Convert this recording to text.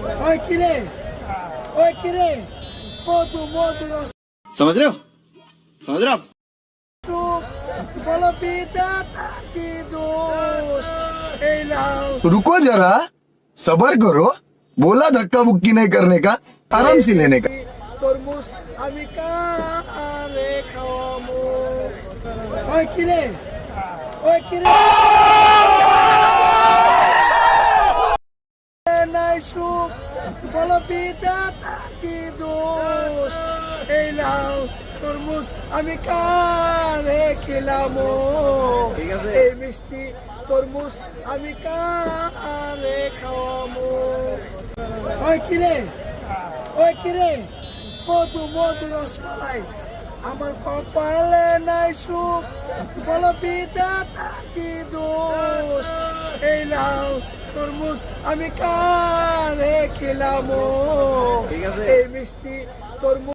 ओए किरे ओए किरे समझ रहे हो? समझ रहे हो रुको जरा सबर करो बोला धक्का मुक्की नहीं करने का आराम से लेने का। ओए किरे ओए किरे। সুখ বলো তার কি দোষ? এই লাও তরমুজ আমি কারে খেলামো। এই মিষ্টি তরমুজ আমি কারে খাওয়াবো ওই কিরে ওই কিরে মধু মধু রসমালাই আমার কপালে নাই সুখ। বলো তার কি দোষ? তরমুজ আমি কারে খেলাম। এই মিষ্টি তরমুজ